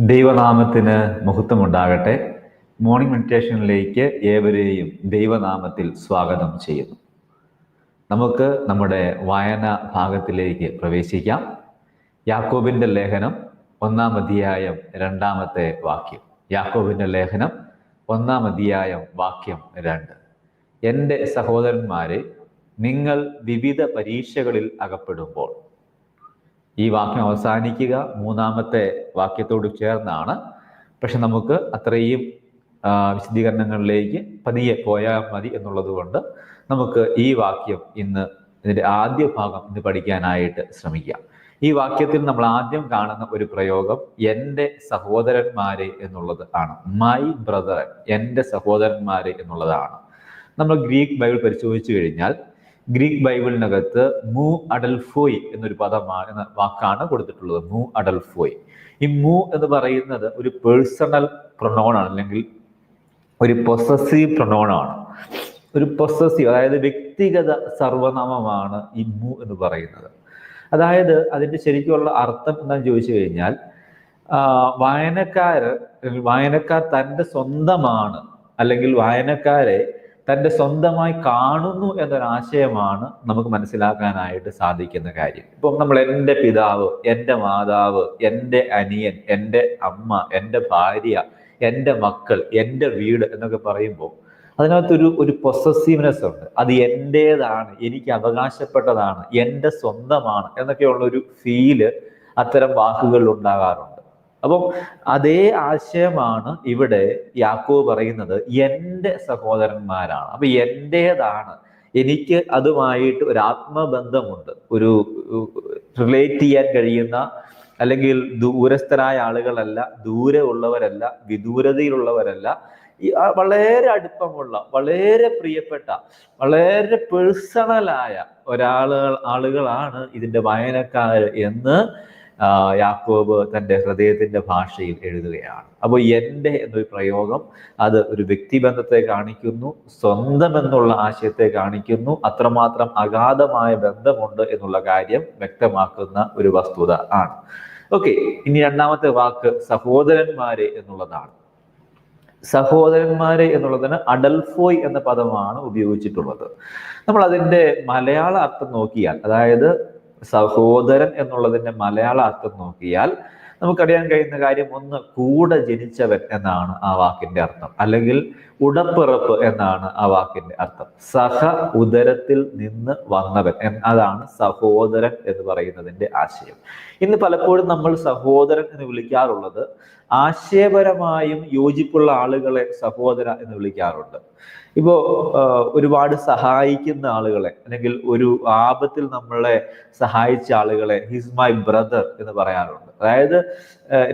ദൈവനാമത്തിന് മുഹൂർത്തമുണ്ടാകട്ടെ. മോർണിംഗ് മെഡിറ്റേഷനിലേക്ക് ഏവരെയും ദൈവനാമത്തിൽ സ്വാഗതം ചെയ്യുന്നു. നമുക്ക് നമ്മുടെ വായന ഭാഗത്തിലേക്ക് പ്രവേശിക്കാം. യാക്കോബിന്റെ ലേഖനം ഒന്നാം അധ്യായം രണ്ടാമത്തെ വാക്യം. യാക്കോബിന്റെ ലേഖനം ഒന്നാം അധ്യായം വാക്യം രണ്ട്. എന്റെ സഹോദരന്മാരെ നിങ്ങൾ വിവിധ പരീക്ഷകളിൽ അകപ്പെടുമ്പോൾ ഈ വാക്യം അവസാനിക്കുക. മൂന്നാമത്തെ വാക്യത്തോട് ചേർന്നാണ്. പക്ഷെ നമുക്ക് അത്രയും വിശദീകരണങ്ങളിലേക്ക് പതിയെ പോയാൽ മതി എന്നുള്ളത് കൊണ്ട് നമുക്ക് ഈ വാക്യം ഇന്ന് ഇതിന്റെ ആദ്യ ഭാഗം ഇന്ന് പഠിക്കാനായിട്ട് ശ്രമിക്കാം. ഈ വാക്യത്തിൽ നമ്മൾ ആദ്യം കാണുന്ന ഒരു പ്രയോഗം എന്റെ സഹോദരന്മാരെ എന്നുള്ളത് ആണ്. മൈ ബ്രദർ എന്റെ സഹോദരന്മാരെ എന്നുള്ളതാണ്. നമ്മൾ ഗ്രീക്ക് ബൈബിൾ പരിശോധിച്ചു കഴിഞ്ഞാൽ ഗ്രീക്ക് ബൈബിളിനകത്ത് മൂ അഡൽഫോയ് എന്നൊരു പദമാണ് എന്ന വാക്കാണ് കൊടുത്തിട്ടുള്ളത്. മൂ അഡൽഫോയ് ഈ മൂ എന്ന് പറയുന്നത് ഒരു പേഴ്സണൽ പ്രൊണോണാണ് അല്ലെങ്കിൽ ഒരു പൊസസീവ് പ്രൊണോണാണ് ഒരു പൊസസീവ് അതായത് വ്യക്തിഗത സർവനാമമാണ് ഈ മൂ എന്ന് പറയുന്നത്. അതായത് അതിന്റെ ശരിക്കുള്ള അർത്ഥം എന്താണെന്ന് ചോദിച്ചു കഴിഞ്ഞാൽ ആ, വായനക്കാര് വായനക്കാർ തന്റെ സ്വന്തമാണ് അല്ലെങ്കിൽ വായനക്കാരെ തന്റെ സ്വന്തമായി കാണുന്നു എന്നൊരാശയമാണ് നമുക്ക് മനസ്സിലാക്കാനായിട്ട് സാധിക്കുന്ന കാര്യം. ഇപ്പം നമ്മൾ എന്റെ പിതാവ് എന്റെ മാതാവ് എന്റെ അനിയൻ എന്റെ അമ്മ എന്റെ ഭാര്യ എന്റെ മക്കൾ എന്റെ വീട് എന്നൊക്കെ പറയുമ്പോൾ അതിനകത്തൊരു ഒരു പൊസസീവ്നെസ് ഉണ്ട്. അത് എന്റേതാണ് എനിക്ക് അവകാശപ്പെട്ടതാണ് എന്റെ സ്വന്തമാണ് എന്നൊക്കെയുള്ള ഒരു ഫീൽ അത്തരം വാക്കുകളിൽ ഉണ്ടാകാറുണ്ട്. അപ്പം അതേ ആശയമാണ് ഇവിടെ യാക്കോ പറയുന്നത് എന്റെ സഹോദരന്മാരാണ്. അപ്പൊ എന്റേതാണ് എനിക്ക് അതുമായിട്ട് ഒരു ആത്മബന്ധമുണ്ട്. ഒരു റിലേറ്റ് ചെയ്യാൻ കഴിയുന്ന അല്ലെങ്കിൽ ദൂരസ്ഥരായ ആളുകളല്ല ദൂരെ ഉള്ളവരല്ല വിദൂരതയിലുള്ളവരല്ല വളരെ അടുപ്പമുള്ള വളരെ പ്രിയപ്പെട്ട വളരെ പേഴ്സണലായ ഒരാളുകൾ ആളുകളാണ് ഇതിന്റെ വായനക്കാർ എന്ന് യാക്കോബ് തന്റെ ഹൃദയത്തിന്റെ ഭാഷയിൽ എഴുതുകയാണ്. അപ്പോൾ എന്റെ എന്നൊരു പ്രയോഗം അത് ഒരു വ്യക്തിബന്ധത്തെ കാണിക്കുന്നു സ്വന്തം എന്നുള്ള ആശയത്തെ കാണിക്കുന്നു അത്രമാത്രം അഗാധമായ ബന്ധമുണ്ട് എന്നുള്ള കാര്യം വ്യക്തമാക്കുന്ന ഒരു വസ്തുത ആണ്. ഓക്കെ ഇനി രണ്ടാമത്തെ വാക്ക് സഹോദരന്മാരെ എന്നുള്ളതാണ്. സഹോദരന്മാരെ എന്നുള്ളതിന് അഡൽഫോയ് എന്ന പദമാണ് ഉപയോഗിച്ചിട്ടുള്ളത്. നമ്മൾ അതിന്റെ മലയാള അർത്ഥം നോക്കിയാൽ അതായത് സഹോദരൻ എന്നുള്ളതിന്റെ മലയാള അർത്ഥം നോക്കിയാൽ നമുക്കറിയാൻ കഴിയുന്ന കാര്യം ഒന്ന് കൂടെ ജനിച്ചവൻ എന്നാണ് ആ വാക്കിന്റെ അർത്ഥം. അല്ലെങ്കിൽ ഉടപ്പിറപ്പ് എന്നാണ് ആ വാക്കിന്റെ അർത്ഥം. സഹ ഉദരത്തിൽ നിന്ന് വന്നവൻ അതാണ് സഹോദരൻ എന്ന് പറയുന്നതിന്റെ ആശയം. ഇന്ന് പലപ്പോഴും നമ്മൾ സഹോദരൻ എന്ന് വിളിക്കാറുള്ളത് ആശയപരമായും യോജിപ്പുള്ള ആളുകളെ സഹോദര എന്ന് വിളിക്കാറുണ്ട്. ഇപ്പോ ആ, ഒരുപാട് സഹായിക്കുന്ന ആളുകളെ അല്ലെങ്കിൽ ഒരു ആപത്തിൽ നമ്മളെ സഹായിച്ച ആളുകളെ ഹിസ് മൈ ബ്രദർ എന്ന് പറയാറുണ്ട്. അതായത്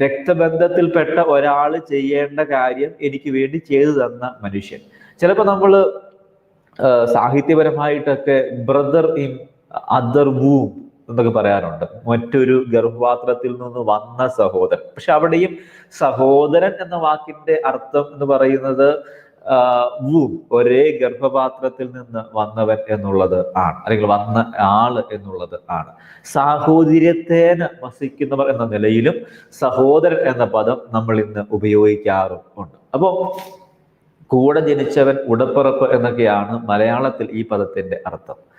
രക്തബന്ധത്തിൽപ്പെട്ട ഒരാൾ ചെയ്യേണ്ട കാര്യം എനിക്ക് വേണ്ടി ചെയ്തു തന്ന മനുഷ്യൻ. ചിലപ്പോൾ നമ്മൾ സാഹിത്യപരമായിട്ടൊക്കെ ബ്രദർ ഇൻ അദർ വൂം എന്നൊക്കെ പറയാറുണ്ട്. മറ്റൊരു ഗർഭപാത്രത്തിൽ നിന്ന് വന്ന സഹോദരൻ. പക്ഷെ അവിടെയും സഹോദരൻ എന്ന വാക്കിന്റെ അർത്ഥം എന്ന് പറയുന്നത് ഒരേ ഗർഭപാത്രത്തിൽ നിന്ന് വന്നവൻ എന്നുള്ളത് ആണ്. അല്ലെങ്കിൽ വന്ന ആൾ എന്നുള്ളത് ആണ്. സാഹോദര്യത്തേന് വസിക്കുന്നവർ എന്ന നിലയിലും സഹോദരൻ എന്ന പദം നമ്മൾ ഇന്ന് ഉപയോഗിക്കാറും ഉണ്ട് അപ്പോ കൂടെ ജനിച്ചവൻ ഉടപ്പിറപ്പ് എന്നൊക്കെയാണ് മലയാളത്തിൽ ഈ പദത്തിന്റെ അർത്ഥം.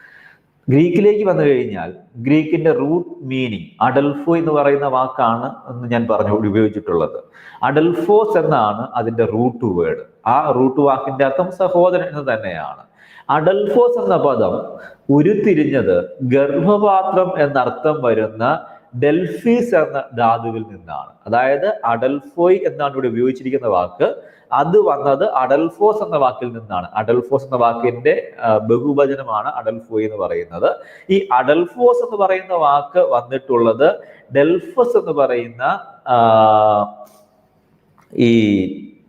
ഗ്രീക്കിലേക്ക് വന്നു കഴിഞ്ഞാൽ ഗ്രീക്കിന്റെ റൂട്ട് മീനിങ് അഡൽഫോ എന്ന് പറയുന്ന വാക്കാണ് എന്ന് ഞാൻ പറഞ്ഞു ഉപയോഗിച്ചിട്ടുള്ളത്. അഡൽഫോസ് എന്നാണ് അതിന്റെ റൂട്ട് വേർഡ്. ആ റൂട്ട് വാക്കിന്റെ അർത്ഥം സഹോദരൻ എന്ന് തന്നെയാണ്. അഡൽഫോസ് എന്ന പദം ഉരുത്തിരിഞ്ഞത് ഗർഭപാത്രം എന്നർത്ഥം വരുന്ന ഡെൽഫീസ് എന്ന ധാതുവിൽ നിന്നാണ്. അതായത് അഡൽഫോയ് എന്നാണ് ഇവിടെ ഉപയോഗിച്ചിരിക്കുന്ന വാക്ക്. അത് വന്നത് അഡൽഫോസ് എന്ന വാക്കിൽ നിന്നാണ്. അഡൽഫോസ് എന്ന വാക്കിന്റെ ബഹുവചനമാണ് അഡൽഫോയ് എന്ന് പറയുന്നത്. ഈ അഡൽഫോസ് എന്ന് പറയുന്ന വാക്ക് വന്നിട്ടുള്ളത് ഡെൽഫസ് എന്ന് പറയുന്ന ഈ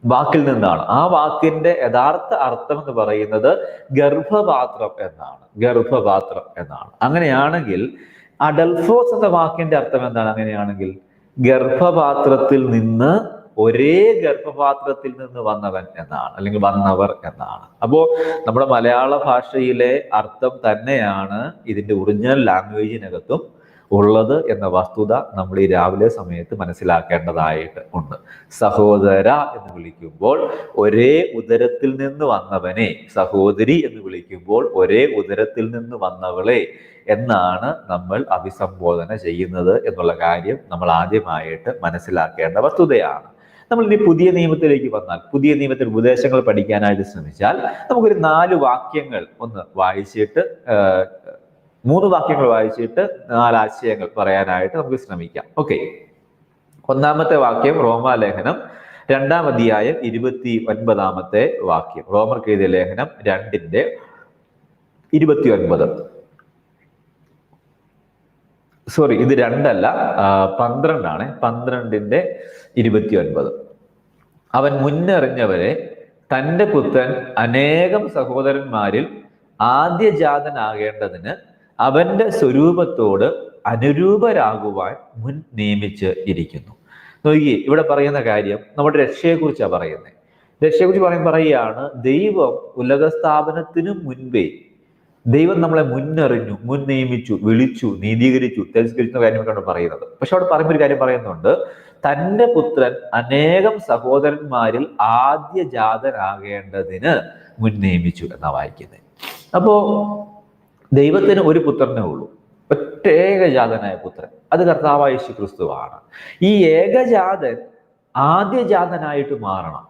വാക്കിൽ നിന്നാണ്. ആ വാക്കിന്റെ യഥാർത്ഥ അർത്ഥം എന്ന് പറയുന്നത് ഗർഭപാത്രം എന്നാണ്. ഗർഭപാത്രം എന്നാണ്. അങ്ങനെയാണെങ്കിൽ അഡൽഫോസ് എന്ന വാക്കിന്റെ അർത്ഥം എന്താണ്? അങ്ങനെയാണെങ്കിൽ ഗർഭപാത്രത്തിൽ നിന്ന് ഒരേ ഗർഭപാത്രത്തിൽ നിന്ന് വന്നവൻ എന്നാണ്. അല്ലെങ്കിൽ വന്നവർ എന്നാണ്. അപ്പോ നമ്മുടെ മലയാള ഭാഷയിലെ അർത്ഥം തന്നെയാണ് ഇതിന്റെ ഒറിജിനൽ ലാംഗ്വേജിനകത്തും ഉള്ളത് എന്ന വസ്തുത നമ്മൾ ഈ രാവിലെ സമയത്ത് മനസ്സിലാക്കേണ്ടതായിട്ട് ഉണ്ട്. സഹോദര എന്ന് വിളിക്കുമ്പോൾ ഒരേ ഉദരത്തിൽ നിന്ന് വന്നവനെ സഹോദരി എന്ന് വിളിക്കുമ്പോൾ ഒരേ ഉദരത്തിൽ നിന്ന് വന്നവളെ എന്നാണ് നമ്മൾ അഭിസംബോധന ചെയ്യുന്നത് എന്നുള്ള കാര്യം നമ്മൾ ആദ്യമായിട്ട് മനസ്സിലാക്കേണ്ട വസ്തുതയാണ്. നമ്മൾ ഇനി പുതിയ നിയമത്തിലേക്ക് വന്നാൽ പുതിയ നിയമത്തിൽ ഉപദേശങ്ങൾ പഠിക്കാനായിട്ട് ശ്രമിച്ചാൽ നമുക്കൊരു നാല് വാക്യങ്ങൾ ഒന്ന് വായിച്ചിട്ട് മൂന്ന് വാക്യങ്ങൾ വായിച്ചിട്ട് നാല് ആശയങ്ങൾ പറയാനായിട്ട് നമുക്ക് ശ്രമിക്കാം. ഓക്കെ ഒന്നാമത്തെ വാക്യം റോമാലേഖനം രണ്ടാം അധ്യായം ഇരുപത്തി ഒൻപതാമത്തെ വാക്യം. റോമർക്ക് എഴുതിയ ലേഖനം രണ്ടിന്റെ ഇരുപത്തി ഒൻപത് സോറി ഇത് രണ്ടല്ല പന്ത്രണ്ടാണ്. പന്ത്രണ്ടിന്റെ ഇരുപത്തി ഒൻപത് അവൻ മുന്നറിഞ്ഞവരെ തന്റെ പുത്രൻ അനേകം സഹോദരന്മാരിൽ ആദ്യജാതനാകേണ്ടതിന് അവന്റെ സ്വരൂപത്തോട് അനുരൂപരാകുവാൻ മുൻ നിയമിച്ച് ഇരിക്കുന്നു. നോക്കി ഇവിടെ പറയുന്ന കാര്യം നമ്മുടെ രക്ഷയെക്കുറിച്ചാണ് പറയുന്നത് രക്ഷയെക്കുറിച്ച് പറയും പറയുകയാണ് ദൈവം ഉലകസ്ഥാപനത്തിനു മുൻപേ ദൈവം നമ്മളെ മുന്നറിഞ്ഞു മുൻ നിയമിച്ചു വിളിച്ചു നീതീകരിച്ചു തിരസ്കരിച്ചു കാര്യമൊക്കെയാണ് പറയുന്നത്. പക്ഷെ അവിടെ പറയുമ്പോൾ ഒരു കാര്യം പറയുന്നുണ്ട് തന്റെ പുത്രൻ അനേകം സഹോദരന്മാരിൽ ആദ്യ ജാതനാകേണ്ടതിന് മുൻ നിയമിച്ചു എന്നാ വായിക്കുന്നത് അപ്പോ ദൈവത്തിന് ഒരു പുത്രനേ ഉള്ളൂ. ഒറ്റ ഏകജാതനായ പുത്രൻ. അത് കർത്താവായ ക്രിസ്തുവാണ് ഈ ഏകജാതൻ ആദ്യജാതനായിട്ട് മാറണം.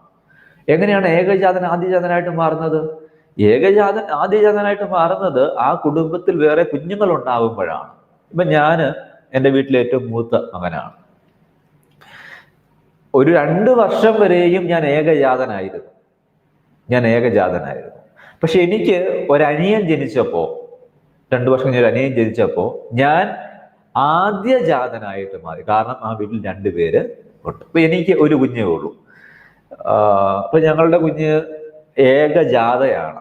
എങ്ങനെയാണ് ഏകജാതൻ ആദ്യജാതനായിട്ട് മാറുന്നത്? ഏകജാതൻ ആദ്യജാതനായിട്ട് മാറുന്നത് ആ കുടുംബത്തിൽ വേറെ കുഞ്ഞുങ്ങൾ ഉണ്ടാകുമ്പോഴാണ് ഇപ്പൊ ഞാൻ എന്റെ വീട്ടിലെ ഏറ്റവും മൂത്ത മകനാണ്. ഒരു രണ്ട് വർഷം വരെയും ഞാൻ ഏകജാതനായിരുന്നു. ഞാൻ ഏകജാതനായിരുന്നു. പക്ഷെ എനിക്ക് ഒരനിയൻ ജനിച്ചപ്പോ രണ്ടു വർഷം കഴിഞ്ഞ അനിയൻ ജനിച്ചപ്പോ ഞാൻ ആദ്യ ജാതനായിട്ട് മാറി. കാരണം ആ വീട്ടിൽ രണ്ടുപേര് ഉണ്ട്. അപ്പൊ എനിക്ക് ഒരു കുഞ്ഞേ ഉള്ളൂ. അപ്പൊ ഞങ്ങളുടെ കുഞ്ഞ് ഏകജാതയാണ്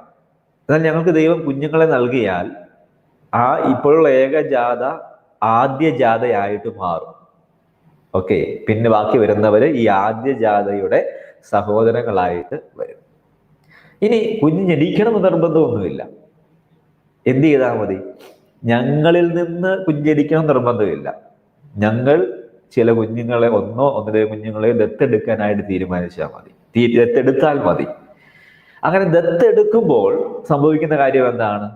എന്നാൽ ഞങ്ങൾക്ക് ദൈവം കുഞ്ഞുങ്ങളെ നൽകിയാൽ ആ ഇപ്പോഴുള്ള ഏകജാത ആദ്യ ജാതയായിട്ട് മാറും. ഓക്കെ പിന്നെ ബാക്കി വരുന്നവര് ഈ ആദ്യ ജാതയുടെ സഹോദരങ്ങളായിട്ട് വരും. ഇനി കുഞ്ഞ് ജനിക്കണം നിർബന്ധമൊന്നുമില്ല. എന്ത് ചെയ്താൽ മതി? ഞങ്ങളിൽ നിന്ന് കുഞ്ഞടിക്കണം നിർബന്ധമില്ല. ഞങ്ങൾ ചില കുഞ്ഞുങ്ങളെ ഒന്നോ ഒന്നര കുഞ്ഞുങ്ങളെ ദത്തെടുക്കാനായിട്ട് തീരുമാനിച്ചാൽ മതി. ദത്തെടുത്താൽ മതി. അങ്ങനെ ദത്തെടുക്കുമ്പോൾ സംഭവിക്കുന്ന കാര്യം എന്താണ്?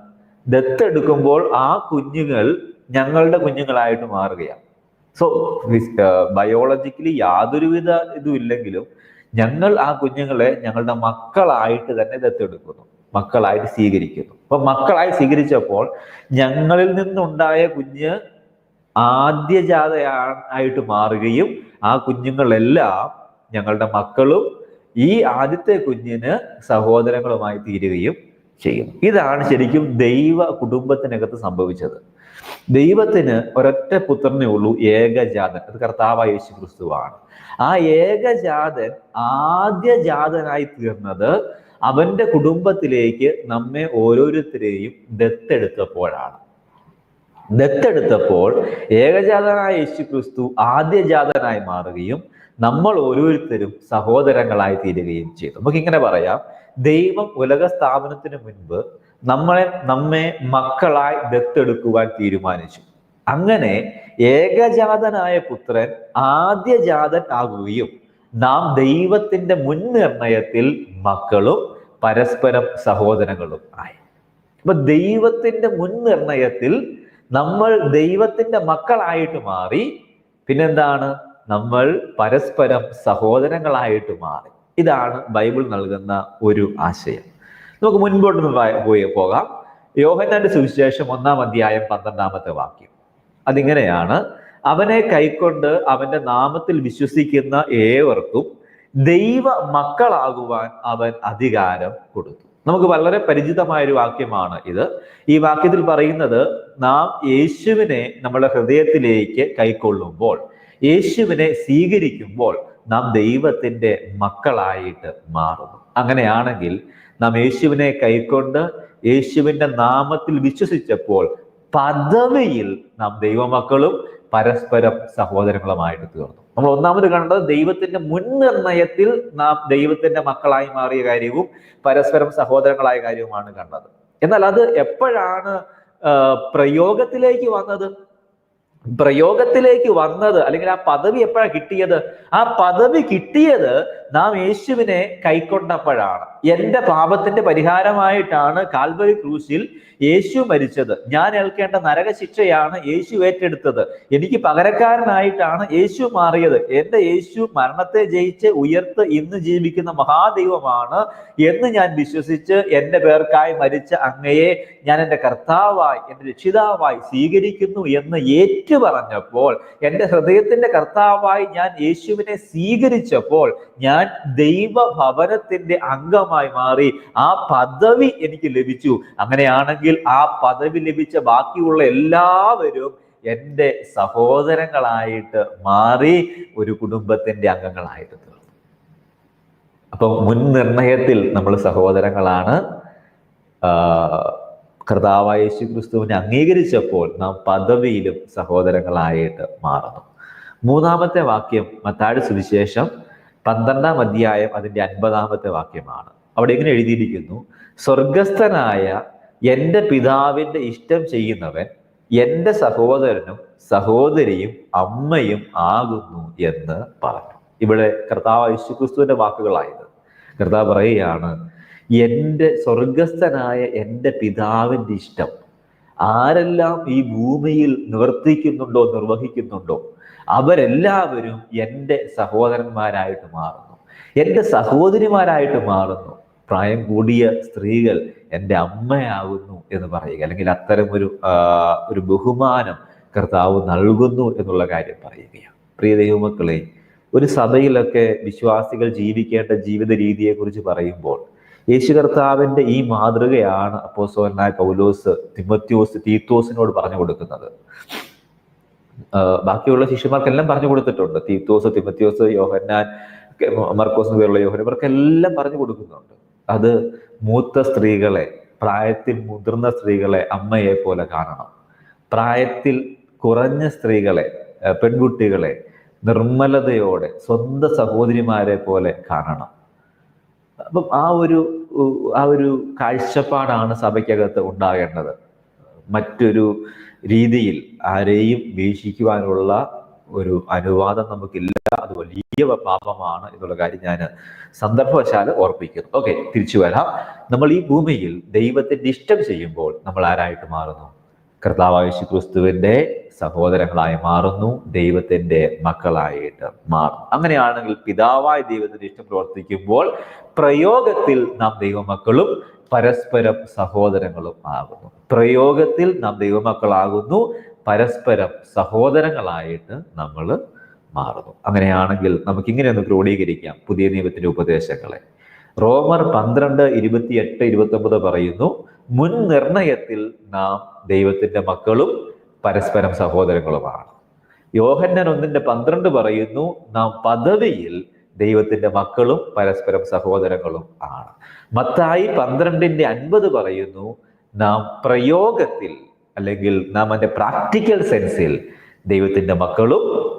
ദത്തെടുക്കുമ്പോൾ ആ കുഞ്ഞുങ്ങൾ ഞങ്ങളുടെ കുഞ്ഞുങ്ങളായിട്ട് മാറുകയാണ്. സോ ബയോളജിക്കലി യാതൊരുവിധ ഇതും ഇല്ലെങ്കിലും ഞങ്ങൾ ആ കുഞ്ഞുങ്ങളെ ഞങ്ങളുടെ മക്കളായിട്ട് തന്നെ ദത്തെടുക്കുന്നു. മക്കളായിട്ട് സ്വീകരിക്കുന്നു. അപ്പൊ മക്കളായി സ്വീകരിച്ചപ്പോൾ ഞങ്ങളിൽ നിന്നുണ്ടായ കുഞ്ഞ് ആദ്യജാത ആയിട്ട് മാറുകയും ആ കുഞ്ഞുങ്ങളെല്ലാം ഞങ്ങളുടെ മക്കളും ഈ ആദ്യത്തെ കുഞ്ഞിന് സഹോദരങ്ങളുമായി തീരുകയും ചെയ്യും ഇതാണ് ശരിക്കും ദൈവ കുടുംബത്തിനകത്ത് സംഭവിച്ചത്. ദൈവത്തിന് ഒരൊറ്റ പുത്രനേ ഉള്ളൂ ഏകജാതൻ. അത് കർത്താവ് യേശു ക്രിസ്തുവാണ് ആ ഏകജാതൻ ആദ്യജാതനായി തീർന്നത് അവന്റെ കുടുംബത്തിലേക്ക് നമ്മെ ഓരോരുത്തരെയും ദത്തെടുത്തപ്പോഴാണ്. ദത്തെടുത്തപ്പോൾ ഏകജാതനായ യേശു ക്രിസ്തു ആദ്യജാതനായി മാറുകയും നമ്മൾ ഓരോരുത്തരും സഹോദരങ്ങളായി തീരുകയും ചെയ്തു. നമുക്ക് ഇങ്ങനെ പറയാം. ദൈവം ഉലക സ്ഥാപനത്തിന് മുൻപ് നമ്മളെ നമ്മെ മക്കളായി ദത്തെടുക്കുവാൻ തീരുമാനിച്ചു. അങ്ങനെ ഏകജാതനായ പുത്രൻ ആദ്യജാതൻ ആകുകയും നാം ദൈവത്തിന്റെ മുൻനിർണയത്തിൽ മക്കളും പരസ്പരം സഹോദരങ്ങളും ആയി. അപ്പൊ ദൈവത്തിന്റെ മുൻനിർണയത്തിൽ നമ്മൾ ദൈവത്തിന്റെ മക്കളായിട്ട് മാറി പിന്നെന്താണ്? നമ്മൾ പരസ്പരം സഹോദരങ്ങളായിട്ട് മാറി. ഇതാണ് ബൈബിൾ നൽകുന്ന ഒരു ആശയം. നമുക്ക് മുൻപോട്ട് പോയി പോകാം. യോഹന്നാന്റെ സുവിശേഷം ഒന്നാം അധ്യായം പന്ത്രണ്ടാമത്തെ വാക്യം. അതിങ്ങനെയാണ് അവനെ കൈക്കൊണ്ട് അവന്റെ നാമത്തിൽ വിശ്വസിക്കുന്ന ഏവർക്കും ദൈവ മക്കളാകുവാൻ അവൻ അധികാരം കൊടുത്തു. നമുക്ക് വളരെ പരിചിതമായ ഒരു വാക്യമാണ് ഇത്. ഈ വാക്യത്തിൽ പറയുന്നത് നാം യേശുവിനെ നമ്മുടെ ഹൃദയത്തിലേക്ക് കൈക്കൊള്ളുമ്പോൾ യേശുവിനെ സ്വീകരിക്കുമ്പോൾ നാം ദൈവത്തിന്റെ മക്കളായിട്ട് മാറുന്നു. അങ്ങനെയാണെങ്കിൽ നാം യേശുവിനെ കൈക്കൊണ്ട് യേശുവിന്റെ നാമത്തിൽ വിശ്വസിച്ചപ്പോൾ പദവിയിൽ നാം ദൈവമക്കളും പരസ്പരം സഹോദരങ്ങളുമായിട്ട് തീർന്നു. നമ്മൾ ഒന്നാമത് കണ്ടത് ദൈവത്തിന്റെ മുൻനിർണയത്തിൽ നാം ദൈവത്തിന്റെ മക്കളായി മാറിയ കാര്യവും പരസ്പരം സഹോദരങ്ങളായ കാര്യവുമാണ് കണ്ടത്. എന്നാൽ അത് എപ്പോഴാണ് പ്രയോഗത്തിലേക്ക് വന്നത്? പ്രയോഗത്തിലേക്ക് വന്നത് അല്ലെങ്കിൽ ആ പദവി എപ്പോഴാണ് കിട്ടിയത്? ആ പദവി കിട്ടിയത് നാം യേശുവിനെ കൈക്കൊണ്ടപ്പോഴാണ്. എന്റെ പാപത്തിന്റെ പരിഹാരമായിട്ടാണ് കാൽവരി ക്രൂശിൽ യേശു മരിച്ചത്. ഞാൻ ഏൽക്കേണ്ട നരകശിക്ഷയാണ് യേശു ഏറ്റെടുത്തത്. എനിക്ക് പകരക്കാരനായിട്ടാണ് യേശു മാറിയത്. എന്റെ യേശു മരണത്തെ ജയിച്ച് ഉയർത്ത് ഇന്ന് ജീവിക്കുന്ന മഹാദൈവമാണ് എന്ന് ഞാൻ വിശ്വസിച്ച് എന്റെ പേർക്കായി മരിച്ച അങ്ങയെ ഞാൻ എന്റെ കർത്താവായി എന്റെ രക്ഷിതാവായി സ്വീകരിക്കുന്നു എന്ന് ഏറ്റു പറഞ്ഞപ്പോൾ എന്റെ ഹൃദയത്തിന്റെ കർത്താവായി ഞാൻ യേശുവിനെ സ്വീകരിച്ചപ്പോൾ ഞാൻ ദൈവഭവനത്തിന്റെ അംഗമായി മാറി ആ പദവി എനിക്ക് ലഭിച്ചു. അങ്ങനെയാണെങ്കിൽ ആ പദവി ലഭിച്ച ബാക്കിയുള്ള എല്ലാവരും എന്റെ സഹോദരങ്ങളായിട്ട് മാറി ഒരു കുടുംബത്തിന്റെ അംഗങ്ങളായിട്ട് തീർന്നു. അപ്പൊ മുൻ നിർണയത്തിൽ നമ്മൾ സഹോദരങ്ങളാണ്. കർത്താവായ യേശു ക്രിസ്തുവിനെ അംഗീകരിച്ചപ്പോൾ നാം പദവിയിലും സഹോദരങ്ങളായിട്ട് മാറുന്നു. മൂന്നാമത്തെ വാക്യം മത്താഴ് സുവിശേഷം പന്ത്രണ്ടാം അധ്യായം അതിന്റെ അൻപതാമത്തെ വാക്യമാണ്. അവിടെ ഇങ്ങനെ എഴുതിയിരിക്കുന്നു. സ്വർഗസ്ഥനായ എന്റെ പിതാവിന്റെ ഇഷ്ടം ചെയ്യുന്നവൻ എന്റെ സഹോദരനും സഹോദരിയും അമ്മയും ആകുന്നു എന്ന് പറഞ്ഞു. ഇവിടെ കർത്താവ് യേശുക്രിസ്തുവിന്റെ വാക്കുകളായത്. കർത്താവ് പറയുകയാണ് എന്റെ സ്വർഗസ്ഥനായ എന്റെ പിതാവിന്റെ ഇഷ്ടം ആരെല്ലാം ഈ ഭൂമിയിൽ നിവർത്തിക്കുന്നുണ്ടോ നിർവഹിക്കുന്നുണ്ടോ അവരെല്ലാവരും എന്റെ സഹോദരന്മാരായിട്ട് മാറുന്നു. എന്റെ സഹോദരിമാരായിട്ട് മാറുന്നു. പ്രായം കൂടിയ സ്ത്രീകൾ എന്റെ അമ്മയാകുന്നു എന്ന് പറയുക. അല്ലെങ്കിൽ അത്തരം ഒരു ഒരു ബഹുമാനം കർത്താവ് നൽകുന്നു എന്നുള്ള കാര്യം പറയുകയാണ്. പ്രിയ ദൈവമക്കളെ ഒരു സഭയിലൊക്കെ വിശ്വാസികൾ ജീവിക്കേണ്ട ജീവിത രീതിയെക്കുറിച്ച് പറയുമ്പോൾ യേശു കർത്താവിന്റെ ഈ മാതൃകയാണ് അപ്പോസോനായ പൗലോസ് തിമത്യോസ് തീത്തോസിനോട് പറഞ്ഞു കൊടുക്കുന്നത്. ബാക്കിയുള്ള ശിഷ്യന്മാർക്കെല്ലാം പറഞ്ഞു കൊടുത്തിട്ടുണ്ട്. തീത്തോസ് തിമത്യോസ് യോഹന്നാൻ മർക്കോസ് പേരുള്ള യോഹന ഇവർക്കെല്ലാം പറഞ്ഞു കൊടുക്കുന്നുണ്ട്. അത് മൂത്ത സ്ത്രീകളെ പ്രായത്തിൽ മുതിർന്ന സ്ത്രീകളെ അമ്മയെ പോലെ കാണണം. പ്രായത്തിൽ കുറഞ്ഞ സ്ത്രീകളെ പെൺകുട്ടികളെ നിർമ്മലതയോടെ സ്വന്തം സഹോദരിമാരെ പോലെ കാണണം. അപ്പം ആ ഒരു ആ ഒരു കാഴ്ചപ്പാടാണ് സഭയ്ക്കകത്ത് ഉണ്ടാകേണ്ടത്. മറ്റൊരു രീതിയിൽ ആരെയും വീക്ഷിക്കുവാനുള്ള ഒരു അനുവാദം നമുക്കില്ല. അത് വലിയ പാപമാണ് എന്നുള്ള കാര്യം ഞാൻ സന്ദർഭവശാൽ ഓർപ്പിക്കുന്നു. ഓക്കെ തിരിച്ചു വരാം. നമ്മൾ ഈ ഭൂമിയിൽ ദൈവത്തിന്റെ ഇഷ്ടം ചെയ്യുമ്പോൾ നമ്മൾ ആരായിട്ട് മാറുന്നു? കർത്താവായ ക്രിസ്തുവിന്റെ സഹോദരങ്ങളായി മാറുന്നു. ദൈവത്തിന്റെ മക്കളായിട്ട് മാറും അങ്ങനെയാണെങ്കിൽ പിതാവായ ദൈവത്തിന്റെ ഇഷ്ടം പ്രവർത്തിക്കുമ്പോൾ പ്രയോഗത്തിൽ നാം ദൈവമക്കളും പരസ്പരം സഹോദരങ്ങളും ആകുന്നു. പ്രയോഗത്തിൽ നാം ദൈവമക്കളാകുന്നു. പരസ്പരം സഹോദരങ്ങളായിട്ട് നമ്മൾ മാറുന്നു. അങ്ങനെയാണെങ്കിൽ നമുക്ക് ഇങ്ങനെ ഒന്ന് ക്രോഡീകരിക്കാം പുതിയ നിയമത്തിന്റെ ഉപദേശങ്ങളെ. റോമർ പന്ത്രണ്ട് ഇരുപത്തിയെട്ട് ഇരുപത്തി ഒമ്പത് പറയുന്നു മുൻ നിർണയത്തിൽ നാം ദൈവത്തിന്റെ മക്കളും പരസ്പരം സഹോദരങ്ങളുമാണ്. യോഹന്നൻ ഒന്നിന്റെ പന്ത്രണ്ട് പറയുന്നു നാം പദവിയിൽ ദൈവത്തിന്റെ മക്കളും പരസ്പരം സഹോദരങ്ങളും ആണ്. മത്തായി പന്ത്രണ്ടിന്റെ അൻപത് പറയുന്നു നാം പ്രയോഗത്തിൽ അല്ലെങ്കിൽ നാം അതിന്റെ പ്രാക്ടിക്കൽ സെൻസിൽ ദൈവത്തിന്റെ മക്കളും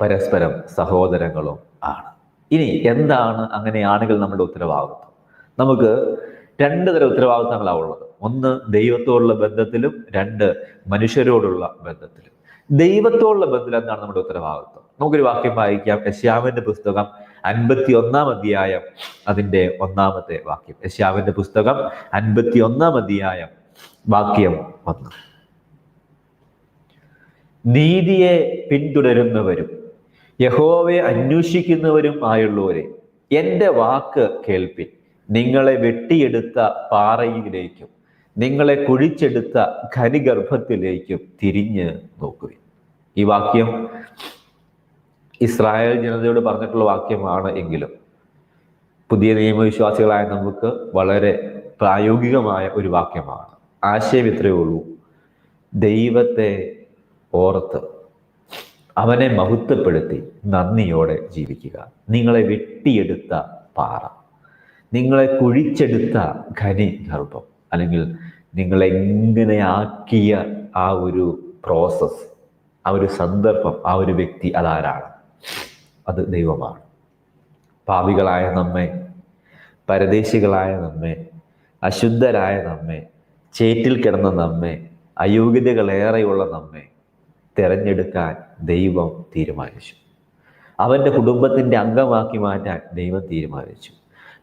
പരസ്പരം സഹോദരങ്ങളും ആണ്. ഇനി എന്താണ് അങ്ങനെയാണെങ്കിൽ നമ്മുടെ ഉത്തരവാദിത്വം? നമുക്ക് രണ്ട് തരം ഉത്തരവാദിത്തങ്ങളാണ് ഉള്ളത്. ഒന്ന് ദൈവത്തോടുള്ള ബന്ധത്തിലും രണ്ട് മനുഷ്യരോടുള്ള ബന്ധത്തിലും. ദൈവത്തോടുള്ള ബന്ധത്തിൽ എന്താണ് നമ്മുടെ ഉത്തരവാദിത്വം? നമുക്കൊരു വാക്യം വായിക്കാം. യശ്യാവിന്റെ പുസ്തകം അൻപത്തി ഒന്നാം അധ്യായം അതിന്റെ ഒന്നാമത്തെ വാക്യം. യശ്യാവിന്റെ പുസ്തകം അൻപത്തി ഒന്നാം അധ്യായം വാക്യം ഒന്ന്. നീതിയെ പിന്തുടരുന്നവരും യഹോവയെ അന്വേഷിക്കുന്നവരും ആയുള്ളവരെ എന്റെ വാക്ക് കേൾപ്പിൻ. നിങ്ങളെ വെട്ടിയെടുത്ത പാറയിലേക്കും നിങ്ങളെ കുഴിച്ചെടുത്ത ഖനിഗർഭത്തിലേക്കും തിരിഞ്ഞ് നോക്കുവിൻ. ഈ വാക്യം ഇസ്രായേൽ ജനതയോട് പറഞ്ഞിട്ടുള്ള വാക്യമാണ് എങ്കിലും പുതിയ നിയമവിശ്വാസികളായ നമുക്ക് വളരെ പ്രായോഗികമായ ഒരു വാക്യമാണ്. ആശയം ഇത്രയേ ഉള്ളൂ. ദൈവത്തെ ഓർത്ത് അവനെ മഹത്വപ്പെടുത്തി നന്ദിയോടെ ജീവിക്കുക. നിങ്ങളെ വെട്ടിയെടുത്ത പാറ നിങ്ങളെ കുഴിച്ചെടുത്ത ഖനി ഗർഭം അല്ലെങ്കിൽ നിങ്ങളെ ആക്കിയ ആ ഒരു പ്രോസസ് ആ ഒരു സന്ദർഭം ആ ഒരു വ്യക്തി അതാരാണ്? അത് ദൈവമാണ്. പാവികളായ നമ്മെ പരദേശികളായ നമ്മെ അശുദ്ധരായ നമ്മെ ചേറ്റിൽ കിടന്ന നമ്മെ അയോഗ്യതകളേറെയുള്ള നമ്മെ തിരഞ്ഞെടുക്കാൻ ദൈവം തീരുമാനിച്ചു. അവന്റെ കുടുംബത്തിന്റെ അംഗമാക്കി മാറ്റാൻ ദൈവം തീരുമാനിച്ചു.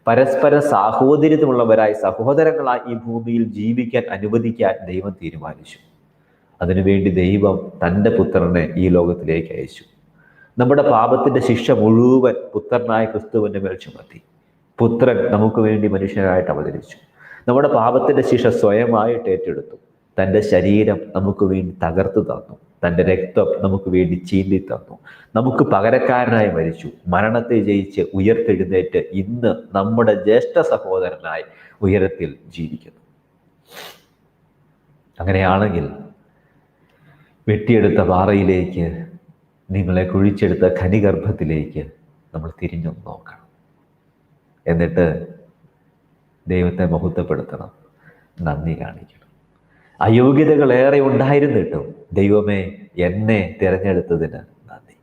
പരസ്പര സാഹോദര്യത്തിലുള്ളവരായി സഹോദരങ്ങളായി ഈ ഭൂമിയിൽ ജീവിക്കാൻ അനുവദിക്കാൻ ദൈവം തീരുമാനിച്ചു. അതിനുവേണ്ടി ദൈവം തന്റെ പുത്രനെ ഈ ലോകത്തിലേക്ക് അയച്ചു. നമ്മുടെ പാപത്തിന്റെ ശിക്ഷ മുഴുവൻ പുത്രനായ ക്രിസ്തുവിന്റെ മേൽ ചുമത്തി. പുത്രൻ നമുക്ക് വേണ്ടി മനുഷ്യനായിട്ട് അവതരിച്ചു നമ്മുടെ പാപത്തിന്റെ ശിക്ഷ സ്വയമായിട്ട് ഏറ്റെടുത്തു. തന്റെ ശരീരം നമുക്ക് വേണ്ടി തകർത്തു തന്നു. തന്റെ രക്തം നമുക്ക് വേണ്ടി ചീന്തി തന്നു. നമുക്ക് പകരക്കാരനായി മരിച്ചു. മരണത്തെ ജയിച്ച് ഉയർത്തെഴുന്നേറ്റ് ഇന്ന് നമ്മുടെ ജ്യേഷ്ഠ സഹോദരനായി ഉയരത്തിൽ ജീവിക്കുന്നു. അങ്ങനെയാണെങ്കിൽ വെട്ടിയെടുത്ത പാറയിലേക്ക് നിങ്ങളെ കുഴിച്ചെടുത്ത ഖനിഗർഭത്തിലേക്ക് നമ്മൾ തിരിഞ്ഞു നോക്കണം. എന്നിട്ട് ദൈവത്തെ മഹത്വപ്പെടുത്തണം. നന്ദി കാണിക്കണം അയോഗ്യതകൾ ഏറെ ഉണ്ടായിരുന്നിട്ടും ദൈവമേ എന്നെ തിരഞ്ഞെടുത്തതിന് നന്ദി.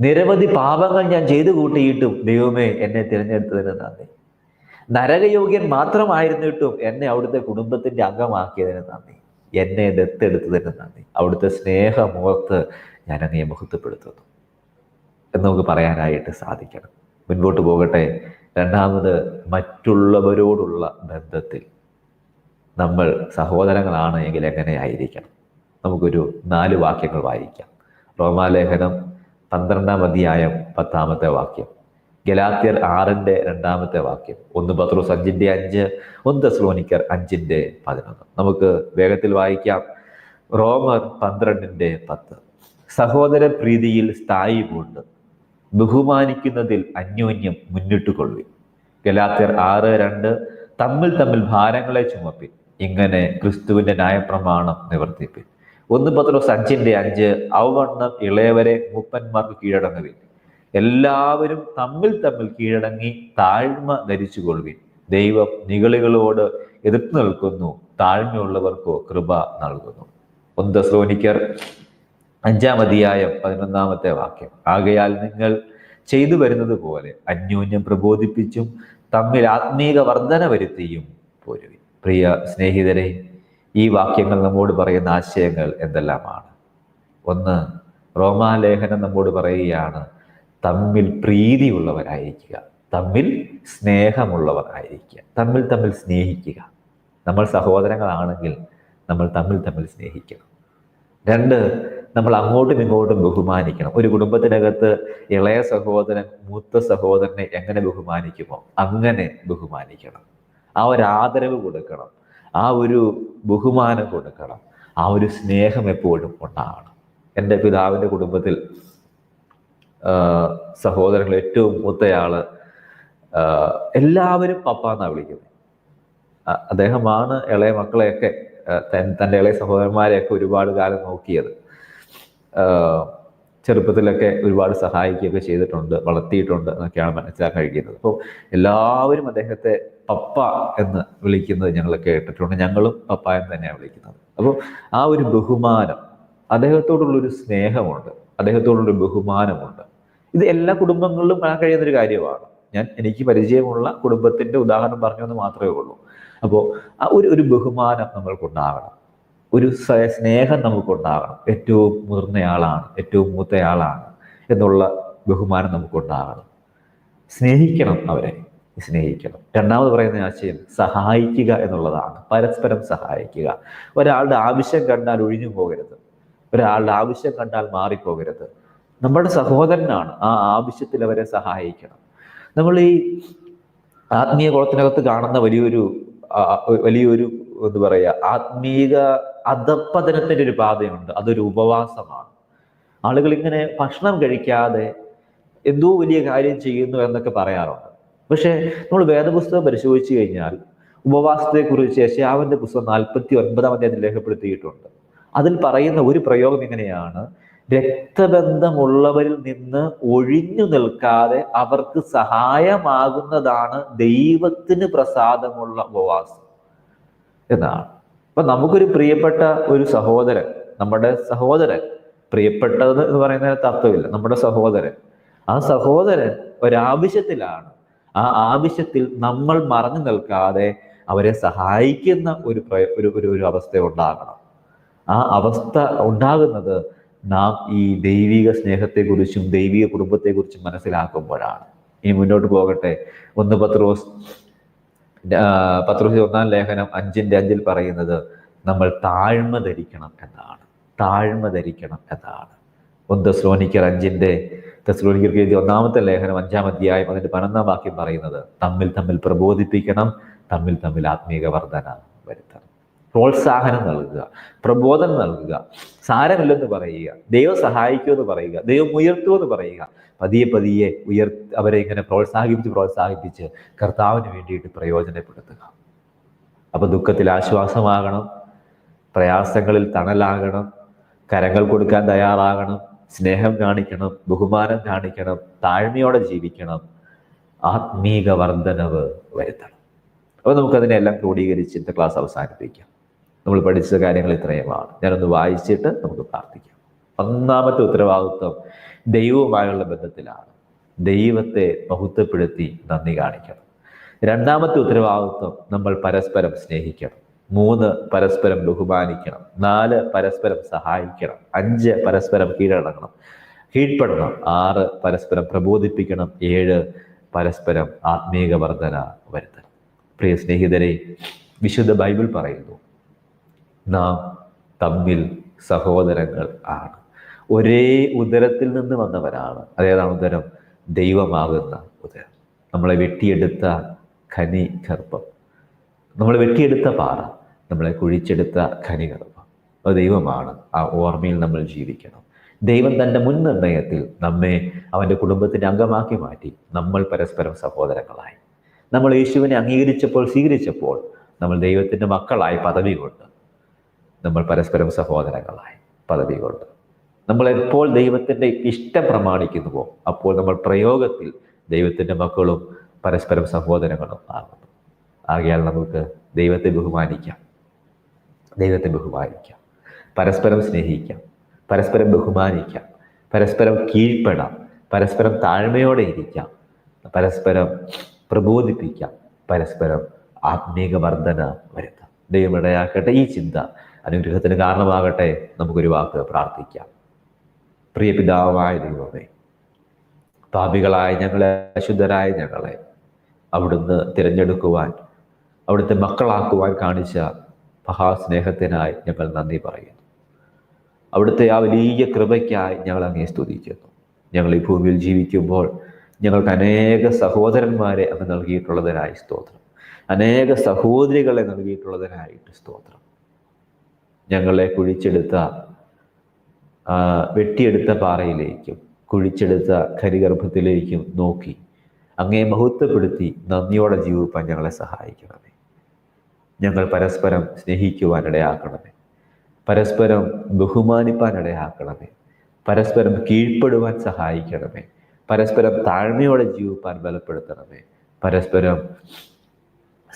നിരവധി പാപങ്ങൾ ഞാൻ ചെയ്തു കൂട്ടിയിട്ടും ദൈവമേ എന്നെ തിരഞ്ഞെടുത്തതിന് നന്ദി. നരകയോഗ്യൻ മാത്രമായിരുന്നിട്ടും എന്നെ അവിടുത്തെ കുടുംബത്തിന്റെ അംഗമാക്കിയതിന് നന്ദി. എന്നെ ദത്തെടുത്തതിന് നന്ദി. അവിടുത്തെ സ്നേഹമോർത്ത് ഞാൻ അങ്ങയെ മഹത്വപ്പെടുത്തുന്നു. എന്ന് നമുക്ക് പറയാനായിട്ട് സാധിക്കണം. മുൻപോട്ട് പോകട്ടെ. രണ്ടാമത് മറ്റുള്ളവരോടുള്ള ബന്ധത്തിൽ നമ്മൾ സഹോദരങ്ങളാണ് എങ്കിൽ എങ്ങനെയായിരിക്കണം നമുക്കൊരു നാല് വാക്യങ്ങൾ വായിക്കാം. റോമാലേഖനം പന്ത്രണ്ടാം അധ്യായം പത്താമത്തെ വാക്യം. ഗലാത്യർ ആറിന്റെ രണ്ടാമത്തെ വാക്യം. ഒന്ന് പത്രോസ് അഞ്ചിന്റെ അഞ്ച് ഒന്ന് സ്ലോനിക്കർ അഞ്ചിന്റെ പതിനൊന്ന്. നമുക്ക് വേഗത്തിൽ വായിക്കാം. റോമർ പന്ത്രണ്ടിന്റെ പത്ത്. സഹോദര പ്രീതിയിൽ സ്ഥായി പൂണ്ട് ബഹുമാനിക്കുന്നതിൽ അന്യോന്യം മുന്നിട്ട് കൊള്ളി ഗലാത്തിയർ ആറ് രണ്ട് തമ്മിൽ തമ്മിൽ ഭാരങ്ങളെ ചുമപ്പി ഇങ്ങനെ ക്രിസ്തുവിന്റെ ന്യായപ്രമാണം നിവർത്തിപ്പി ഒന്ന് പത്രോസ് അഞ്ചിന്റെ അഞ്ച് ഔവണ്ണം ഇളയവരെ മൂപ്പന്മാർക്ക് കീഴടങ്ങുവിൻ. എല്ലാവരും തമ്മിൽ തമ്മിൽ കീഴടങ്ങി താഴ്മ ധരിച്ചു കൊള്ളുവിൻ. ദൈവം നികളികളോട് എതിർത്ത് നിൽക്കുന്നു താഴ്മയുള്ളവർക്കോ കൃപ നൽകുന്നു. ഒന്ന് ദസ്ലോനിക്കർ അഞ്ചാം അധ്യായം പതിനൊന്നാമത്തെ വാക്യം. ആകയാൽ നിങ്ങൾ ചെയ്തു വരുന്നത് പോലെ അന്യോന്യം പ്രബോധിപ്പിച്ചും തമ്മിൽ ആത്മീക വർധന വരുത്തിയും പോരുവി പ്രിയ സ്നേഹിതരെ ഈ വാക്യങ്ങൾ നമ്മോട് പറയുന്ന ആശയങ്ങൾ എന്തെല്ലാമാണ്? ഒന്ന് റോമാലേഖനം നമ്മോട് പറയുകയാണ് തമ്മിൽ പ്രീതിയുള്ളവരായിരിക്കുക തമ്മിൽ സ്നേഹമുള്ളവർ ആയിരിക്കുക തമ്മിൽ തമ്മിൽ സ്നേഹിക്കുക. നമ്മൾ സഹോദരങ്ങളാണെങ്കിൽ നമ്മൾ തമ്മിൽ തമ്മിൽ സ്നേഹിക്കണം. രണ്ട് നമ്മൾ അങ്ങോട്ടും ഇങ്ങോട്ടും ബഹുമാനിക്കണം. ഒരു കുടുംബത്തിനകത്ത് ഇളയ സഹോദരൻ മൂത്ത സഹോദരനെ എങ്ങനെ ബഹുമാനിക്കുമോ അങ്ങനെ ബഹുമാനിക്കണം. ആ ഒരു ആദരവ് കൊടുക്കണം. ആ ഒരു ബഹുമാനം കൊടുക്കണം. ആ ഒരു സ്നേഹം എപ്പോഴും ഉണ്ടാകണം എന്റെ പിതാവിന്റെ കുടുംബത്തിൽ സഹോദരങ്ങൾ ഏറ്റവും മൂത്തയാൾ എല്ലാവരും പപ്പ എന്നാണ് വിളിക്കുന്നത് അദ്ദേഹമാണ് ഇളയ മക്കളെയൊക്കെ തന്റെ ഇളയ സഹോദരന്മാരെയൊക്കെ ഒരുപാട് കാലം നോക്കിയത്. ചെറുപ്പത്തിലൊക്കെ ഒരുപാട് സഹായിക്കുകയൊക്കെ ചെയ്തിട്ടുണ്ട് വളർത്തിയിട്ടുണ്ട് എന്നൊക്കെയാണ് മനസ്സിലാക്കാൻ കഴിക്കുന്നത് അപ്പോൾ എല്ലാവരും അദ്ദേഹത്തെ പപ്പ എന്ന് വിളിക്കുന്നത് ഞങ്ങൾ കേട്ടിട്ടുണ്ട്. ഞങ്ങളും പപ്പ എന്ന് തന്നെയാണ് വിളിക്കുന്നത്. അപ്പോൾ ആ ഒരു ബഹുമാനം അദ്ദേഹത്തോടുള്ളൊരു സ്നേഹമുണ്ട്. അദ്ദേഹത്തോടുള്ളൊരു ബഹുമാനമുണ്ട്. ഇത് എല്ലാ കുടുംബങ്ങളിലും കാണാൻ കഴിയുന്നൊരു കാര്യമാണ്. ഞാൻ എനിക്ക് പരിചയമുള്ള കുടുംബത്തിന്റെ ഉദാഹരണം പറഞ്ഞു എന്ന് മാത്രമേ ഉള്ളൂ. അപ്പോൾ ആ ഒരു ഒരു ബഹുമാനം നമ്മൾക്കുണ്ടാകണം. ഒരു സ്നേഹം നമുക്കുണ്ടാകണം. ഏറ്റവും മുതിർന്നയാളാണ് ഏറ്റവും മൂത്തയാളാണ് എന്നുള്ള ബഹുമാനം നമുക്കുണ്ടാകണം. സ്നേഹിക്കണം അവരെ സ്നേഹിക്കണം. രണ്ടാമത് പറയുന്ന ആശയം സഹായിക്കുക എന്നുള്ളതാണ്. പരസ്പരം സഹായിക്കുക. ഒരാളുടെ ആവശ്യം കണ്ടാൽ ഒഴിഞ്ഞു പോകരുത്. ഒരാളുടെ ആവശ്യം കണ്ടാൽ മാറിപ്പോകരുത്. നമ്മുടെ സഹോദരനാണ് ആ ആവശ്യത്തിൽ അവരെ സഹായിക്കണം. നമ്മൾ ഈ ആത്മീയ കുളത്തിനകത്ത് കാണുന്ന വലിയൊരു വലിയൊരു എന്താ പറയുക ആത്മീക അധപ്പതനത്തിന്റെ ഒരു പാതയുണ്ട് അതൊരു ഉപവാസമാണ്. ആളുകൾ ഇങ്ങനെ ഭക്ഷണം കഴിക്കാതെ എന്തോ വലിയ കാര്യം ചെയ്യുന്നു എന്നൊക്കെ പറയാറുണ്ട്. പക്ഷേ നമ്മൾ വേദപുസ്തകം പരിശോധിച്ചു കഴിഞ്ഞാൽ ഉപവാസത്തെക്കുറിച്ച് യശാവിന്റെ പുസ്തകം നാൽപ്പത്തി ഒൻപതാം അധ്യായത്തിൽ രേഖപ്പെടുത്തിയിട്ടുണ്ട്. അതിൽ പറയുന്ന ഒരു പ്രയോഗം ഇങ്ങനെയാണ്. രക്തബന്ധമുള്ളവരിൽ നിന്ന് ഒഴിഞ്ഞു നിൽക്കാതെ അവർക്ക് സഹായമാകുന്നതാണ് ദൈവത്തിന് പ്രസാദമുള്ള ഉപവാസം എന്നാണ്. അപ്പൊ നമുക്കൊരു പ്രിയപ്പെട്ട ഒരു സഹോദരൻ നമ്മുടെ സഹോദരൻ പ്രിയപ്പെട്ടത് എന്ന് പറയുന്നതിന് തത്വമില്ല നമ്മുടെ സഹോദരൻ. ആ സഹോദരൻ ഒരാവശ്യത്തിലാണ്. ആ ആവശ്യത്തിൽ നമ്മൾ മറഞ്ഞു നിൽക്കാതെ അവരെ സഹായിക്കുന്ന ഒരു ഒരു ഒരു അവസ്ഥ ഉണ്ടാകണം. ആ അവസ്ഥ ഉണ്ടാകുന്നത് നാം ഈ ദൈവിക സ്നേഹത്തെക്കുറിച്ചും ദൈവിക കുടുംബത്തെക്കുറിച്ചും മനസ്സിലാക്കുമ്പോഴാണ്. ഇനി മുന്നോട്ട് പോകട്ടെ. ഒന്ന് പത്രോസ് പത്രോസ് ഒന്നാം ലേഖനം അഞ്ചിന്റെ അഞ്ചിൽ പറയുന്നത് നമ്മൾ താഴ്മ ധരിക്കണം എന്നാണ്. താഴ്മ ധരിക്കണം എന്നാണ്. ഒന്ന് ശ്രോനിക്കർ അഞ്ചിന്റെ തെസ്ലോനിക്കർക്ക് എഴുതിയ ഒന്നാമത്തെ ലേഖനം അഞ്ചാം അധ്യായം അതിന്റെ പതിനൊന്നാം വാക്യം പറയുന്നത് തമ്മിൽ തമ്മിൽ പ്രബോധിപ്പിക്കണം തമ്മിൽ തമ്മിൽ ആത്മീക വർധന പ്രോത്സാഹനം നൽകുക പ്രബോധനം നൽകുക സാരമില്ലെന്ന് പറയുക ദൈവം എന്ന് പറയുക ദൈവം ഉയർത്തുമെന്ന് പറയുക പതിയെ പതിയെ ഉയർ അവരെ ഇങ്ങനെ പ്രോത്സാഹിപ്പിച്ച് പ്രോത്സാഹിപ്പിച്ച് കർത്താവിന് വേണ്ടിയിട്ട് പ്രയോജനപ്പെടുത്തുക. അപ്പൊ ദുഃഖത്തിൽ ആശ്വാസമാകണം പ്രയാസങ്ങളിൽ തണലാകണം കരങ്ങൾ കൊടുക്കാൻ തയ്യാറാകണം സ്നേഹം കാണിക്കണം ബഹുമാനം കാണിക്കണം താഴ്മയോടെ ജീവിക്കണം ആത്മീക വർധനവ് വരുത്തണം. അപ്പോൾ നമുക്കതിനെല്ലാം ക്രോഡീകരിച്ച് ഇന്നത്തെ ക്ലാസ് അവസാനിപ്പിക്കാം. നമ്മൾ പഠിച്ച കാര്യങ്ങൾ ഇത്രയുമാണ്. ഞാനൊന്ന് വായിച്ചിട്ട് നമുക്ക് പ്രാർത്ഥിക്കാം. ഒന്നാമത്തെ ഉത്തരവാദിത്വം ദൈവവുമായുള്ള ബന്ധത്തിലാണ്. ദൈവത്തെ മഹത്വപ്പെടുത്തി നന്ദി കാണിക്കണം. രണ്ടാമത്തെ ഉത്തരവാദിത്വം നമ്മൾ പരസ്പരം സ്നേഹിക്കണം. മൂന്ന് പരസ്പരം ബഹുമാനിക്കണം. നാല് പരസ്പരം സഹായിക്കണം. അഞ്ച് പരസ്പരം കീഴടങ്ങണം. കീഴ്പ്പെടണം. ആറ് പരസ്പരം പ്രബോധിപ്പിക്കണം. ഏഴ് പരസ്പരം ആത്മീക വർധന വരുത്തണം. പ്രിയ സ്നേഹിതരെ വിശുദ്ധ ബൈബിൾ പറയുന്നു നാം തമ്മിൽ സഹോദരങ്ങൾ ആണ്. ഒരേ ഉദരത്തിൽ നിന്ന് വന്നവരാണ്. അതേതാണ് ഉദരം? ദൈവമാകുന്ന ഉദരം. നമ്മളെ വെട്ടിയെടുത്ത ഖനി ഗർഭം. നമ്മൾ വെട്ടിയെടുത്ത പാറ. നമ്മളെ കുഴിച്ചെടുത്ത ഖനി ഗർഭം. അത് ദൈവമാണ്. ആ ഓർമ്മയിൽ നമ്മൾ ജീവിക്കണം. ദൈവം തന്റെ മുൻ നിർണയത്തിൽ നമ്മെ അവന്റെ കുടുംബത്തിന്റെ അംഗമാക്കി മാറ്റി നമ്മൾ പരസ്പരം സഹോദരങ്ങളായി. നമ്മൾ യേശുവിനെ അംഗീകരിച്ചപ്പോൾ സ്വീകരിച്ചപ്പോൾ നമ്മൾ ദൈവത്തിന്റെ മക്കളായി പദവി കൊണ്ട് നമ്മൾ പരസ്പരം സഹോദരങ്ങളായി പദവി കൊണ്ട്. നമ്മൾ എപ്പോൾ ദൈവത്തിന്റെ ഇഷ്ടം പ്രമാണിക്കുന്നുവോ അപ്പോൾ നമ്മൾ പ്രയോഗത്തിൽ ദൈവത്തിന്റെ മക്കളും പരസ്പരം സഹോദരങ്ങളും ആകുന്നു. ആകയാൽ നമുക്ക് ദൈവത്തെ ബഹുമാനിക്കാം. ദൈവത്തെ ബഹുമാനിക്കാം. പരസ്പരം സ്നേഹിക്കാം. പരസ്പരം ബഹുമാനിക്കാം. പരസ്പരം കീഴ്പ്പെടാം. പരസ്പരം താഴ്മയോടെ ഇരിക്കാം. പരസ്പരം പ്രബോധിപ്പിക്കാം. പരസ്പരം ആത്മീക വർധന വരുത്താം. ദൈവം ഇടയാക്കട്ടെ. ഈ ചിന്ത അനുഗ്രഹത്തിന് കാരണമാകട്ടെ നമുക്കൊരു വാക്ക് പ്രാർത്ഥിക്കാം. പ്രിയ പിതാവായ ദൈവമേ പാപികളായ ഞങ്ങളെ അശുദ്ധരായ ഞങ്ങളെ അവിടുന്ന് തിരഞ്ഞെടുക്കുവാൻ അവിടുത്തെ മക്കളാക്കുവാൻ കാണിച്ച മഹാസ്നേഹത്തിനായി ഞങ്ങൾ നന്ദി പറയുന്നു. അവിടുത്തെ ആ വലിയ കൃപയ്ക്കായി ഞങ്ങൾ അങ്ങേ സ്തുതിക്കുന്നു. ഞങ്ങൾ ഈ ഭൂമിയിൽ ജീവിക്കുമ്പോൾ ഞങ്ങൾക്ക് അനേക സഹോദരന്മാരെ അങ്ങ് നൽകിയിട്ടുള്ളതിനായി സ്തോത്രം. അനേക സഹോദരികളെ നൽകിയിട്ടുള്ളതിനായിട്ട് സ്തോത്രം. ഞങ്ങളെ കുഴിച്ചെടുത്ത വെട്ടിയെടുത്ത പാറയിലേക്കും കുഴിച്ചെടുത്ത ഖരിഗർഭത്തിലേക്കും നോക്കി അങ്ങേ മഹത്വപ്പെടുത്തി നന്ദിയോടെ ജീവിപ്പാൻ ഞങ്ങളെ സഹായിക്കണമേ. ഞങ്ങൾ പരസ്പരം സ്നേഹിക്കുവാൻ ഇടയാക്കണമേ പരസ്പരം ബഹുമാനിപ്പാൻ ഇടയാക്കണമേ പരസ്പരം കീഴ്പ്പെടുവാൻ സഹായിക്കണമേ. പരസ്പരം താഴ്മയോടെ ജീവിപ്പാൻ ബലപ്പെടുത്തണമേ. പരസ്പരം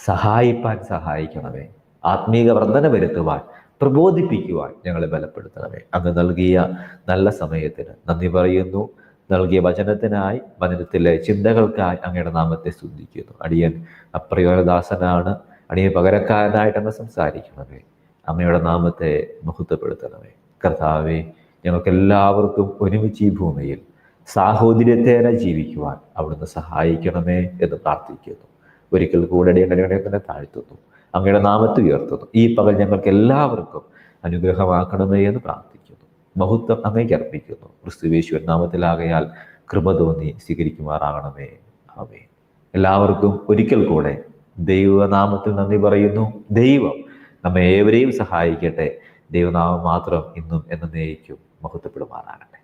സഹായിപ്പാൻ സഹായിക്കണമേ. ആത്മീക വർധന വരുത്തുവാൻ പ്രബോധിപ്പിക്കുവാൻ ഞങ്ങളെ ബലപ്പെടുത്തണമേ. അങ്ങ് നൽകിയ നല്ല സമയത്തിന് നന്ദി പറയുന്നു. നൽകിയ വചനത്തിനായി വചനത്തിലെ ചിന്തകൾക്കായി അങ്ങയുടെ നാമത്തെ സ്തുതിക്കുന്നു. അടിയൻ അപ്രയോജനദാസനാണ് അടിയൻ പകരക്കാരനായിട്ട് അങ്ങ് സംസാരിക്കണമേ. അമ്മയുടെ നാമത്തെ മഹത്വപ്പെടുത്തണമേ. കർത്താവെ ഞങ്ങൾക്ക് എല്ലാവർക്കും ഒരുമിച്ച് ഈ ഭൂമിയിൽ സാഹോദര്യത്തേനെ ജീവിക്കുവാൻ അവിടുന്ന് സഹായിക്കണമേ എന്ന് പ്രാർത്ഥിക്കുന്നു. ഒരിക്കൽ കൂടെ അടിയൻ അടിയുടെ തന്നെ താഴ്ത്തുന്നു. അങ്ങയുടെ നാമത്തെ ഉയർത്തുന്നു. ഈ പകൽ ഞങ്ങൾക്ക് എല്ലാവർക്കും അനുഗ്രഹമാക്കണമേ എന്ന് പ്രാർത്ഥിക്കുന്നു. മഹത്വം അങ്ങേക്ക് അർപ്പിക്കുന്നു. ക്രിസ്തുവേശ്വൻ നാമത്തിലാകയാൽ കൃപ തോന്നി സ്വീകരിക്കുമാറാകണമേ. ആമേ എല്ലാവർക്കും ഒരിക്കൽ കൂടെ ദൈവനാമത്തിൽ നന്ദി പറയുന്നു. ദൈവം നമ്മെ ഏവരെയും സഹായിക്കട്ടെ. ദൈവനാമം മാത്രം ഇന്നും എന്നേക്കും മഹത്വപ്പെടുമാറാകട്ടെ.